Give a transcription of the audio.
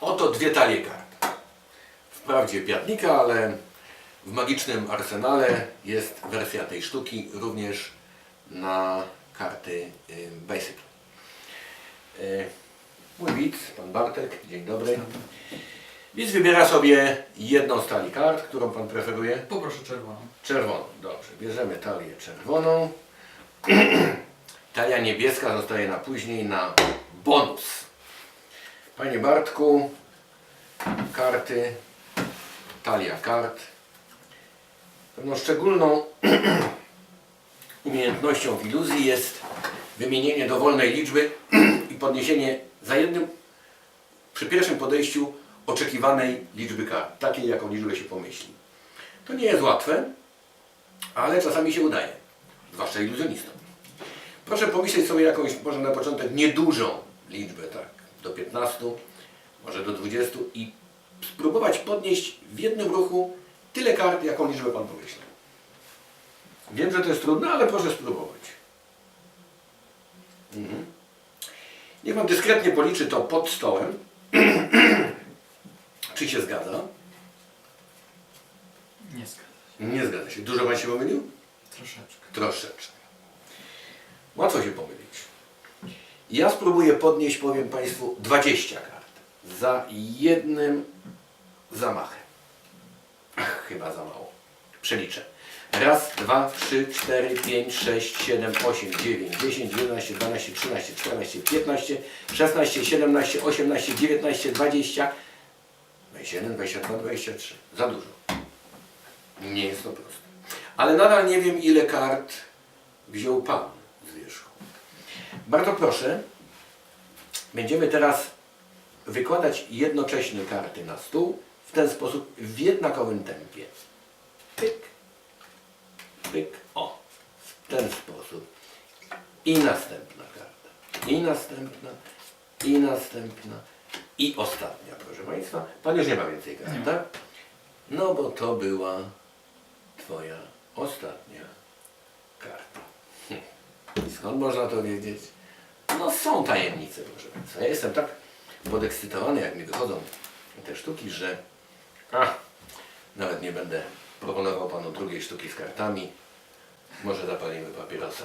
to dwie talie kart. Wprawdzie biadnika, ale w magicznym arsenale jest wersja tej sztuki również na karty y, Bicycle. Y, Mój widz, pan Bartek, dzień dobry. Widz wybiera sobie jedną z talii kart, którą pan preferuje. Poproszę czerwoną. Czerwoną, dobrze. Bierzemy talię czerwoną. Talia niebieska zostaje na później na bonus. Panie Bartku, karty, talia kart. Pewną szczególną umiejętnością w iluzji jest wymienienie dowolnej liczby i podniesienie za jednym, przy pierwszym podejściu oczekiwanej liczby kart, takiej jaką liczbę się pomyśli. To nie jest łatwe, ale czasami się udaje, zwłaszcza iluzjonistom. Proszę pomyśleć sobie jakąś, może na początek niedużą liczbę, tak, do 15, może do 20 i spróbować podnieść w jednym ruchu tyle kart, jaką liczbę Pan pomyślał. Wiem, że to jest trudne, ale proszę spróbować. Mhm. Niech Pan dyskretnie policzy to pod stołem. Czy się zgadza? Nie zgadza się. Nie zgadza się. Dużo Pan się pomylił? Troszeczkę. Troszeczkę. Łatwo się pomylić. Ja spróbuję podnieść, powiem Państwu, 20 kart. Za jednym zamachem. Ach, chyba za mało. Przeliczę. Raz, dwa, trzy, cztery, pięć, sześć, siedem, osiem, dziewięć, dziesięć, jedenaście, dwanaście, trzynaście, czternaście, piętnaście, szesnaście, siedemnaście, osiemnaście, dziewiętnaście, dwadzieścia, dwadzieścia jeden, dwadzieścia dwa, dwadzieścia trzy. Za dużo. Nie jest to proste. Ale nadal nie wiem, ile kart wziął Pan z wierzchu. Bardzo proszę, będziemy teraz wykładać jednocześnie karty na stół w ten sposób, w jednakowym tempie. Pyk, pyk, o, w ten sposób. I następna karta, i następna, i następna, i ostatnia, proszę Państwa. Pan już nie ma więcej kart, tak? No bo to była Twoja ostatnia karta. I Skąd można to wiedzieć? No są tajemnice, proszę Państwa. Ja jestem tak podekscytowany, jak mi wychodzą te sztuki, że a, nawet nie będę proponował Panu drugiej sztuki z kartami. Może zapalimy papierosa.